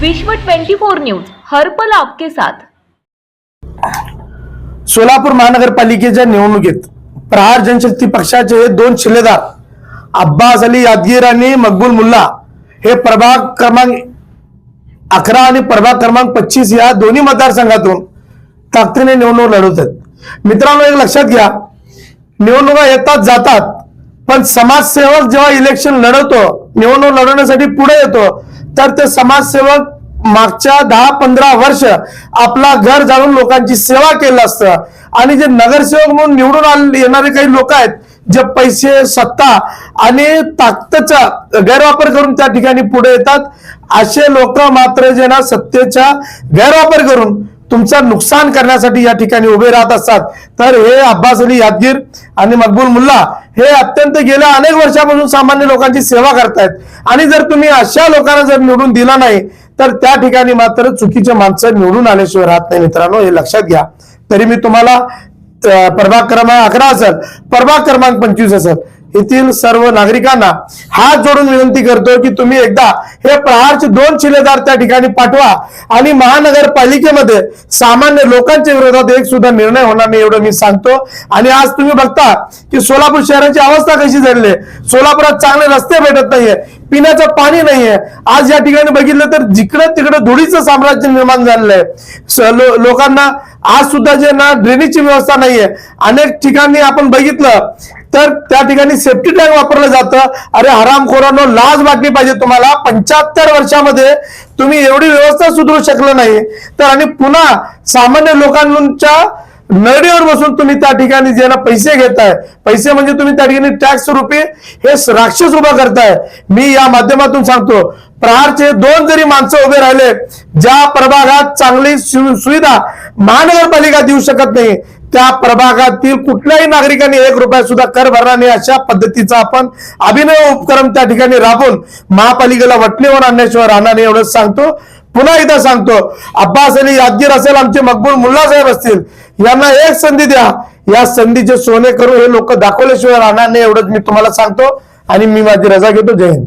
विश्व 24 न्यूज हर पल आपके साथ. सोलापूर महानगरपालिकेच्या निवडणुकीत प्रहार जनशक्ती पक्षाचे हे दोन शिलेदार अब्बास अली यादगीर आणि मकबूल मुल्ला हे प्रभाग क्रमांक अकरा आणि प्रभाग क्रमांक पच्चीस या दोन्ही मतदारसंघातून ताकदीने निवडणूक लढवत आहेत. मित्रांनो एक लक्षात घ्या निवडणुका येतात जातात पण समाजसेवक जेव्हा इलेक्शन लढवतो निवडणूक लढवण्यासाठी पुढे येतो तर ते समाजसेवक मागच्या दहा पंधरा वर्ष आपला घर जाणून लोकांची सेवा केलं असतं. आणि जे नगरसेवक म्हणून निवडून आले- येणारे काही लोक आहेत जे पैसे सत्ता आणि ताकदचा गैरवापर करून त्या ठिकाणी पुढे येतात असे लोक मात्र जे ना सत्तेचा गैरवापर करून तुमचं नुकसान करण्यासाठी या ठिकाणी उभे राहत असतात. तर हे अब्बास अली यादगीर आणि मकबूल मुल्ला हे अत्यंत गेल्या अनेक वर्षापासून सामान्य लोकांची सेवा करतायत. आणि जर तुम्ही अशा लोकांना जर निवडून दिला नाही तर त्या ठिकाणी मात्र चुकीचे माणसं निवडून आल्याशिवाय राहत नाही. मित्रांनो हे लक्षात घ्या. तरी मी तुम्हाला प्रभाग क्रमांक अकरा असेल. प्रभाग क्रमांक पंचवीस असेल. येथील सर्व नागरिकांना हात जोडून विनंती करतो की तुम्ही एकदा हे प्रहारचे दोन शिलेदार त्या ठिकाणी पाठवा आणि महानगरपालिकेमध्ये सामान्य लोकांच्या विरोधात एक सुद्धा निर्णय होणार नाही एवढं मी सांगतो. आणि आज तुम्ही बघता की सोलापूर शहराची अवस्था कशी झाली आहे. सोलापुरात चांगले रस्ते भेटत नाहीये पिण्याचं पाणी नाहीये. आज या ठिकाणी बघितलं तर जिकडे तिकडं धुळीचं साम्राज्य निर्माण झालेलं आहे. लोकांना आज सुद्धा जे ना ड्रेनेजची व्यवस्था नाहीये. अनेक ठिकाणी आपण बघितलं तर त्या ठिकाणी सेफ्टी टँक वापरलं जातं. अरे हरामखोरांनो लाज वाटली पाहिजे तुम्हाला. पंच्याहत्तर वर्षामध्ये तुम्ही एवढी व्यवस्था सुधरू शकलं नाही. तर आणि पुन्हा सामान्य लोकांच्या नळीवर बसून तुम्ही त्या ठिकाणी जे ना पैसे घेताय पैसे म्हणजे तुम्ही त्या ठिकाणी टॅक्स रुपये हे राक्षस उभा करताय. मी या माध्यमातून सांगतो प्रहारचे दोन जरी माणसं उभे राहिले ज्या प्रभागात चांगली सुविधा महानगरपालिका देऊ शकत नाही त्या प्रभागातील कुठल्याही नागरिकांनी एक रुपया सुद्धा कर भरणार नाही अशा पद्धतीचा आपण अभिनव उपक्रम त्या ठिकाणी राबून महापालिकेला वटणीवर आणण्याशिवाय राहणार नाही एवढंच सांगतो. पुन्हा एकदा सांगतो अब्बास अली यादगीर असेल आमचे मकबूल मुल्ला साहेब असतील यांना एक संधी द्या. या संधीचे सोने करू हे लोक दाखवल्याशिवाय राहणार नाही एवढंच मी तुम्हाला सांगतो आणि मी माझी रजा घेतो. जय हिंद.